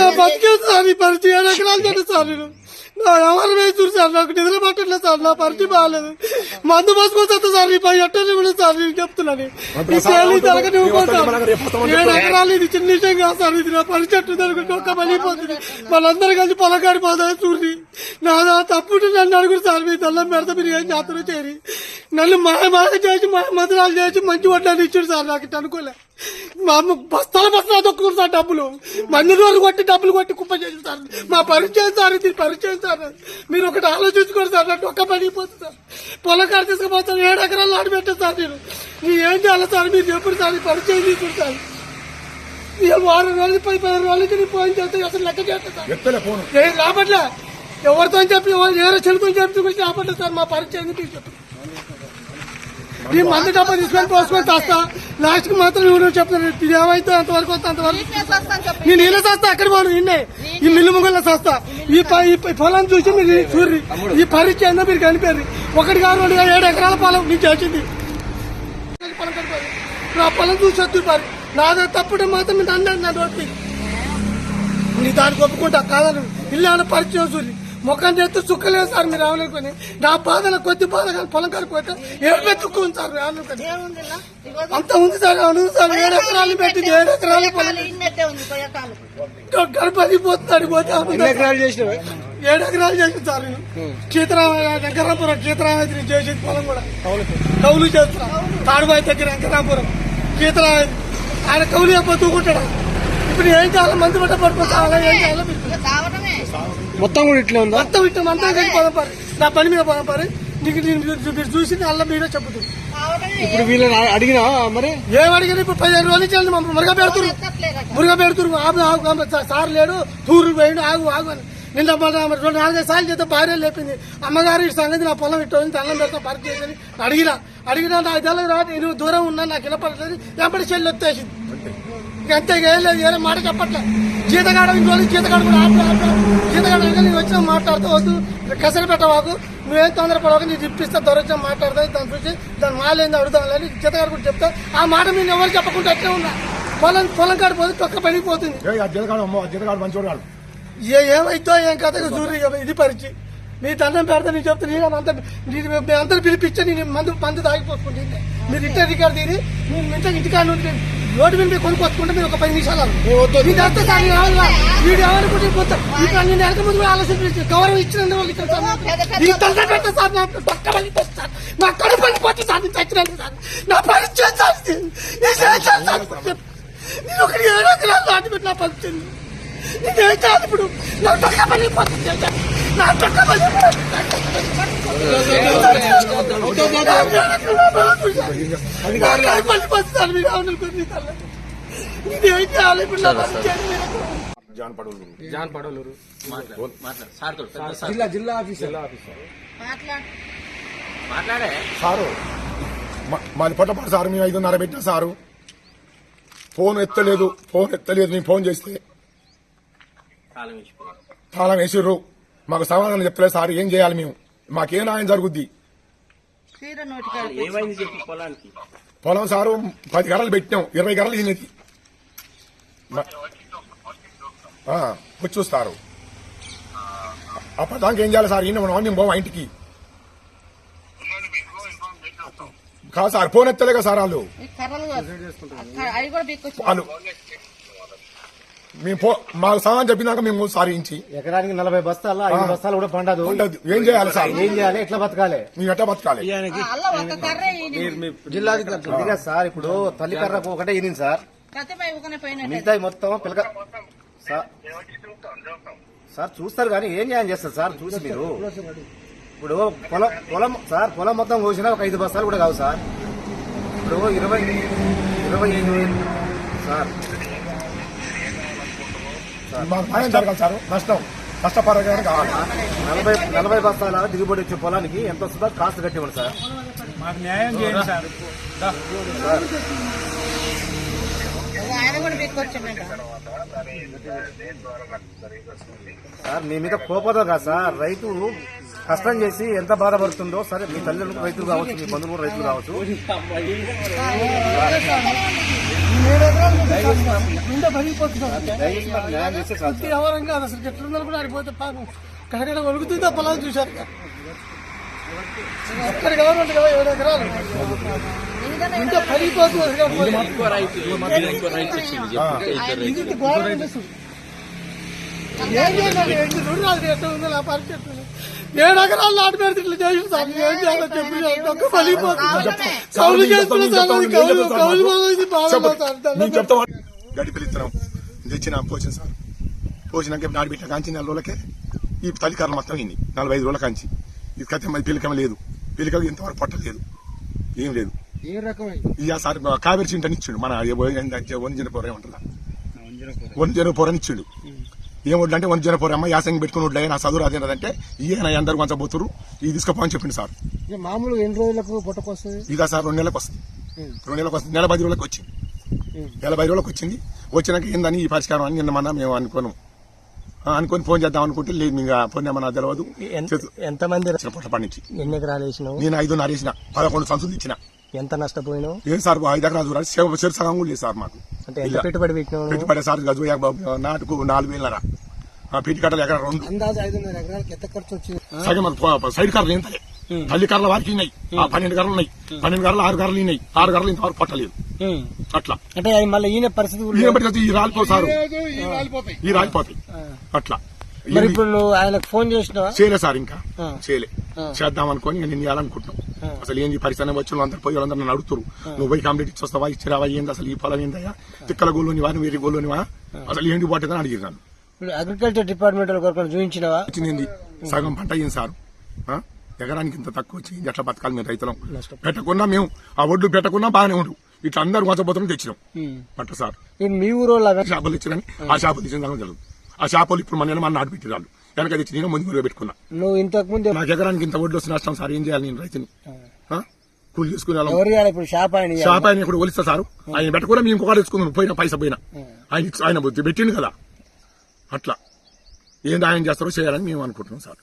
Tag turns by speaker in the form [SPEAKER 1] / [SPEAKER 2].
[SPEAKER 1] నా బతికేది సార్ ఈ పరిచయం ఏడు ఎకరాలు సార్ నేను. నా ఎవరు వేసి సార్? నాకు నిద్ర పట్టట్లేదు సార్. నా పరిచయం బాగాలేదు మందు పోసుకొస్తా సార్. ఈ పై ఎట్టని కూడా సార్. నేను చెప్తున్నాను ఈ సేలు జరగని ఏడు ఎకరాలు ఇది చిన్న విషయం కాదు సార్. ఇది నా పరిచెట్టు జరుగుతుంది ఒక్క మళ్ళీపోతుంది వాళ్ళందరూ కలిసి పొలగాడి పోతాయి చూడండి నా నా తప్పుడు నన్ను అడుగురు సార్. మీ దల్లం పెడతా మీరు ఏం చేస్తారో చేరి. నన్ను మాయ మాయ చేసి మాయ మధురాలు చేసి మంచి వడ్డాన్ని ఇచ్చాడు సార్. నాకు అనుకోలే. మా అమ్మ బస్తాల బస్తాలు తొక్కుతారు సార్ డబ్బులు. మంది రోజులు కొట్టి డబ్బులు కొట్టి కుప్ప చేసి సార్. మా పరిచయం సార్ ఇది పరిచయం సార్. మీరు ఒకటి ఆలోచించుకోండి సార్ నాకు ఒక్క పడిపోతుంది సార్. పొలం కాడ తీసుకుపోతాను ఏడు ఎకరాలు ఆడబెట్టాను సార్ నేను. మీరు ఏం చేయాలి సార్? మీరు ఎప్పుడు సార్ పరిచయం తీసుకుంటారు నేను వారం రోజులు పది పది రోజులకి నేను ఫోన్ చేస్తే అసలు లెక్క చేస్తాను సార్. ఏం రాబట్లే ఎవరితో చెప్పి ఎవరు ఏ చెడుతో చెప్పి గురించి రాబట్లేదు సార్ మా పరిచయం తీసుకుంటాం ఈ మందు డబ్బా తీసుకొని పోసుకొని చేస్తా లాస్ట్కి మాత్రం నువ్వు చెప్తాను ఇది ఏమైతే అంతవరకు వస్తే అంతవరకు. నేను ఇలా చేస్తా అక్కడ పోను నిన్నే. ఈ మిల్లు ముంగల్లో చేస్తా ఈ ప- ఈ ప- పొలం చూసి మీరు చూర్రి. ఈ పరిచయం మీరు కనిపారు ఒకటి కాదు రెండు కాదు, ఏడు ఎకరాల పొలం నీకు చేసింది. పొలం కనిపారు నా పొలం చూసి వద్దు పారు నాదే తప్పుడు మాత్రం మీరు అన్నాడు నా నోటి నీ దానికి ఒప్పుకుంటా కాదని ఇల్లు పరిచయం చూసి ముఖం చేస్తే సుక్కలేదు సార్ మీరు రావాలనుకుని నా బాధల కొద్ది బాధ కానీ పొలం కడిపోతే ఏడు పెట్టుకుంది సార్ రావాలనుకుని అంత ఉంది సార్ అవును సార్ ఏడు ఎకరాలు పెట్టింది ఏడు ఎకరాలు గణపతి పోతున్నాడు పోతే
[SPEAKER 2] ఎకరాలు
[SPEAKER 1] ఏడు ఎకరాలు చేసింది సార్ నేను. చీతరామ వెంకరాపురం చీతరామతి చేసింది పొలం కూడా. కౌలు చేస్తున్నా. తాడుబాయి దగ్గర వెంకరాపురం చీతరామతి ఆయన కౌలు చెప్ప తూకుంటాడు? ఇప్పుడు ఏం చేయాలి? మంది పట్ట పడిపోతా ఏం చేయాలో?
[SPEAKER 2] మొత్తం కూడా ఇట్లా ఉందా?
[SPEAKER 1] మొత్తం ఇట్లా అంతా కలిసి పొలం పారి. నా పని మీద పొలం పారి. నీకు నేను మీరు- చూసి అల్ల మీరే చెప్పుతుంది
[SPEAKER 3] తావడమే
[SPEAKER 2] ఇప్పుడు వీళ్ళని అడిగినా మరి?
[SPEAKER 1] ఏం అడిగిన ఇప్పుడు పదిహేను రోజుల మమ్మల్ని మురగ
[SPEAKER 3] ఎక్కట్లేదట.
[SPEAKER 1] మురుగ పెడుతురు ఆగు ఆగు సార్ లేడు. తూరు పోయిండు ఆగు ఆగు అని. నిన్న రెండు నాలుగైదు సార్లు చేస్తే భార్య లేపింది. అమ్మగారు ఈ సంగతి నా పొలం ఇట్టు ఉంది అన్నం పెడతా పని చేసి అడిగినా. అడిగినా నాకు తెలియదు రా నేను దూరం ఉన్నా నాకు వినపడలేదు ఎంపటి చెల్లి వచ్చేసింది. అంతే. ఏం లేదు ఏదో మాట చెప్పట్లే. జీతగాడ ఇంట్లో జీతగాడ కూడా ఆపు ఆపు జీతగాడ నేను వచ్చిన మాట్లాడుతూ వద్దు. కసరి పెట్టవాకు నువ్వేం తొందరపడవాకు నీకు ఇప్పిస్తా దొరకచ్చా మాట్లాడతా దాని చూసి దాని మాలేంది అడుగుతాం అని జీతగాడు కూడా చెప్తా. ఆ మాట మీరు ఎవరు చెప్పకుండా అట్లే ఉన్నా. పొలం పొలం కాడ పోతే తొక్క పడిపోతుంది
[SPEAKER 4] జీతగాడు అమ్మో జీతగాడు మంచోడు
[SPEAKER 1] ఏ ఏమైతో ఏం కథ చూడు ఇది పరిచి. నీ దండం పెడతా నేను చెప్తా నేను అంతా నేను అందరూ పిలిపించా నేను మందు మందు తాగిపోసుకుంటే మీరు ఇంటర్ రికార్డు తీరి మీరు ఇంత ఇంటికాడ నుండి రోడ్డు మీద మీరు కొనుక్కొచ్చుకుంటే మీరు ఒక పది నిమిషాలు మీకు అంతా సార్ నేను రావాలా? వీడు ఏమనుకుంటే పోతా ఇక్కడ నేను వెనక ముందు కూడా ఆలోచించి గౌరవం ఇచ్చిన వాళ్ళు ఇక్కడ. నీకు దండం పెడతా సార్ నా పక్క పని సార్ నా కడుపు పడిపోతుంది సార్ నేను చచ్చినాను సార్ నా ఇది. నేను ఒకటి ఏడు దాటిపెట్టి నా పరిచయం నేనేం చేయాలి ఇప్పుడు నా పక్క పడిపోతుంది నా ఇప్పుడు నా
[SPEAKER 4] జాన్
[SPEAKER 5] జాన్ పడవలూరు మాట్లాడు సార్
[SPEAKER 2] జిల్లా ఆఫీసర్
[SPEAKER 3] మాట్లాడే
[SPEAKER 4] సారు మాది పొట్టపాటు సారు మేము ఐదున్నర పెట్టిన సారు ఫోన్ ఎత్తలేదు ఫోన్ ఎత్తలేదు నేను ఫోన్ చేస్తే తాళం వేసిర్రు. మాకు సమాధానం చెప్పలేదు సార్ ఏం చేయాలి మేము? మాకేం న్యాయం జరుగుద్ది? పొలం సారు పది గరలు పెట్టినాం ఇరవై గరలు తినేది వచ్చి చూస్తారు. అప్పటిదాకా ఏం చేయాలి సార్? ఈయన మనం మేము పోవా ఇంటికి? కాదు సార్ ఫోన్ ఎత్తలేక సార్ వాళ్ళు? వాళ్ళు మేము పో మాకు సమాధానం చెప్పినాక మేము సార్ ఇంచి
[SPEAKER 6] ఎకరానికి నలభై బస్తాలు? ఐదు బస్తాలు కూడా పండదు.
[SPEAKER 4] ఉండదు. ఏం చేయాలి సార్?
[SPEAKER 6] ఏం చేయాలి? ఎట్లా బతకాలి?
[SPEAKER 4] మేము ఎట్లా బతకాలి?
[SPEAKER 3] కర్ర
[SPEAKER 6] ఇది కాదు సార్ ఇప్పుడు తల్లి కర్రకు ఒకటే ఈనింది సార్. మిగతా మొత్తం పిలక సార్. సార్ చూస్తారు కానీ ఏం న్యాయం చేస్తారు సార్? చూసి మీరు. ఇప్పుడు పొలం పొలం సార్ పొలం మొత్తం కోసినా ఒక ఐదు బస్తాలు కూడా కావు సార్. ఇప్పుడు ఇరవై ఇరవై ఐదు సార్.
[SPEAKER 4] మాకు న్యాయం జరగాలి సార్. నష్టం నష్టపరంగా కావాలి?
[SPEAKER 6] నలభై నలభై బస్తాల దిగుబడి వచ్చే పొలానికి ఎంత వస్తుందో కాస్ట్ కట్టివ్వండి సార్.
[SPEAKER 3] ఆయన కూడా బిక్కొచ్చిండట
[SPEAKER 6] సార్. మీ మీద కోపదో కాదు సార్. రైతు కష్టం చేసి ఎంత బాధపడుతుందో సరే మీ తల్లిదండ్రులు రైతులు కావచ్చు మీ బంధువులు కూడా రైతులు కావచ్చు.
[SPEAKER 1] నిండా పగిలిపోతుంది సార్. కాదు అసలు ఎట్లున్నారు కూడా ఆడిపోతే పాపం కడగడ ఒలుగుతుందా పొలాలు చూశారు ఎక్కడికి గవర్నమెంట్ కదా ఏడు ఎకరాలు ఇంకా పగిలిపోతుంది ఇది ఏం చేయాలి రాదు ఎట్లా ఉందో ఆ పరిస్థితి ఏడు ఎకరాలు నాటు పెడితే ఇట్లా చేసి సార్. ఏం చేయాలో చెప్పి ఒక్క పలిపోతుంది కౌలు చేసుకున్న సార్ అది కౌలు కౌలు పోయింది బాగా సార్
[SPEAKER 4] నేను చెప్తా గడ్డి పిలుస్తున్నాం తెచ్చిన పోసిన సార్. పోసినాక నాడు పెట్టిన కాంచి నెల రోజులకే ఈ తల్లికారులు మొత్తం ఇన్ని నలభై ఐదు రోజుల కాంచి. ఇది కథ మరి పిలికమ లేదు. పిలికలు ఇంతవరకు పట్టలేదు. ఏం లేదు. ఇక సార్ కావేరి చింటని ఇచ్చిండు. మన వంజన పొర ఏమంటుందా వంజన పొరని ఇచ్చిండు. ఏం వడ్లు అంటే వంజన పొర అమ్మ యాసంగి పెట్టుకుని వడ్లు నా చదువు అదేనదంటే ఈయన అందరు కొంచెం పోతురు ఇది తీసుకోపోని చెప్పిండు సార్.
[SPEAKER 2] ఇక మామూలుగా ఎన్ని రోజులకు పుట్టకొస్తుంది
[SPEAKER 4] ఇదా సార్ రెండు నెలలకు వస్తుంది. రెండు నెలలకు వస్తుంది. నెల పది రోజులకు వచ్చింది. నెల పది రోజులకు వచ్చింది. వచ్చినాక ఏందని ఈ పరిష్కారం అని నిన్న మన మేము అనుకోను. అనుకొని ఫోన్ చేద్దాం అనుకుంటే లేదు ఇంకా ఫోన్ ఏమన్నా తెలియదు చేతు-
[SPEAKER 7] ఎంత మంది
[SPEAKER 4] వచ్చిన పొట్ల పండించి
[SPEAKER 7] ఎన్ని ఎకరాలు వేసినావు?
[SPEAKER 4] నేను ఐదున్నర వేసిన. పదకొండు సంచులు ఇచ్చిన.
[SPEAKER 7] ఎంత నష్టపోయినావు?
[SPEAKER 4] ఏం సార్ ఐదు ఎకరాలు చూడాలి. చెరు చెరు సగం కూడా లేదు సార్ మాకు.
[SPEAKER 7] అంటే ఎంత. పెట్టుబడి పెట్టినావు?
[SPEAKER 4] పెట్టుబడి సార్ గజు నాటుకు నాలుగు వేలన్నర. ఆ పీటి కట్టలు ఎకరా రెండు.
[SPEAKER 2] అందాజు ఐదున్నర ఎకరాలకి ఎంత ఖర్చు వచ్చింది?
[SPEAKER 4] సగం సైడ్ కర్రలు ఏంటలే తల్లి కర్రల వారికి ఉన్నాయి ఆ పన్నెండు కర్రలు ఉన్నాయి. పన్నెండు కర్రలు ఆరు కర్రలు ఉన్నాయి ఆరు కర్రలు ఇంతవరకు పట్టలేదు. అట్లా.
[SPEAKER 2] అంటే మళ్ళీ ఈయన పరిస్థితి
[SPEAKER 4] ఈయన బట్టి ఈ రాలిపో సారు. ఈ రాలిపోతాయి. అట్లా.
[SPEAKER 2] మరి ఇప్పుడు నువ్వు ఆయనకు ఫోన్ చేసినావా?
[SPEAKER 4] చేయలే సార్ ఇంకా. చేయలే. చేద్దాం అనుకొని నేను చేయాలనుకుంటున్నాం అసలు ఏంది పరిశ్రమ వచ్చిన అందరు పోయి వాళ్ళందరూ నన్ను అడుగుతారు నువ్వు పోయి కంప్లీట్ ఇచ్చి వస్తావా ఇచ్చిరావా? ఏంది అసలు ఈ పొలం ఏందయ్యా? తిక్కల గోళ్ళునివా వేరే గోళ్ళునివా అసలు ఏంటి బాగుంటుందని అడిగారు నన్ను.
[SPEAKER 2] అగ్రికల్చర్ డిపార్ట్మెంట్ చూపించినావా?
[SPEAKER 4] వచ్చింది సగం పంట అయ్యింది సార్? ఎకరానికి ఇంత తక్కువ వచ్చి ఎట్లా బతకాలి మేము రైతులం? పెట్టకున్నా మేము. ఆ ఒడ్లు పెట్టకున్నా బాగానే ఉండు. ఇట్లా అందరు మోసపోతున్నాం తెచ్చినాం. పట్ట సార్.
[SPEAKER 2] మీ ఊరు వాళ్ళు
[SPEAKER 4] చేపలు ఇచ్చినని ఆ. చేపలు ఇచ్చిన తెలియదు ఆ చేపలు ఇప్పుడు మన మన నాటు పెట్టిరాళ్ళు వెనక తెచ్చి నేను ముందు గురిగా పెట్టుకున్నా.
[SPEAKER 2] నువ్వు ఇంతకు ముందు
[SPEAKER 4] నాకు ఎకరానికి ఇంత ఒడ్లు వస్తున్న నష్టం సార్ ఏం చేయాలి నేను రైతుని? కూలి చేసుకునే
[SPEAKER 2] ఇప్పుడు? షాప్ ఆయన.
[SPEAKER 4] షాప్ ఆయన ఇప్పుడు ఒలిస్తా సారు. ఆయన పెట్టుకున్నా మేము ఇంకొకటి తెచ్చుకున్నాం పోయిన పైసా పోయినా. ఆయన ఆయన బుద్ధి పెట్టిండు కదా. అట్లా. ఏంది ఆయన చేస్తారో చేయాలని మేము అనుకుంటున్నాం సార్.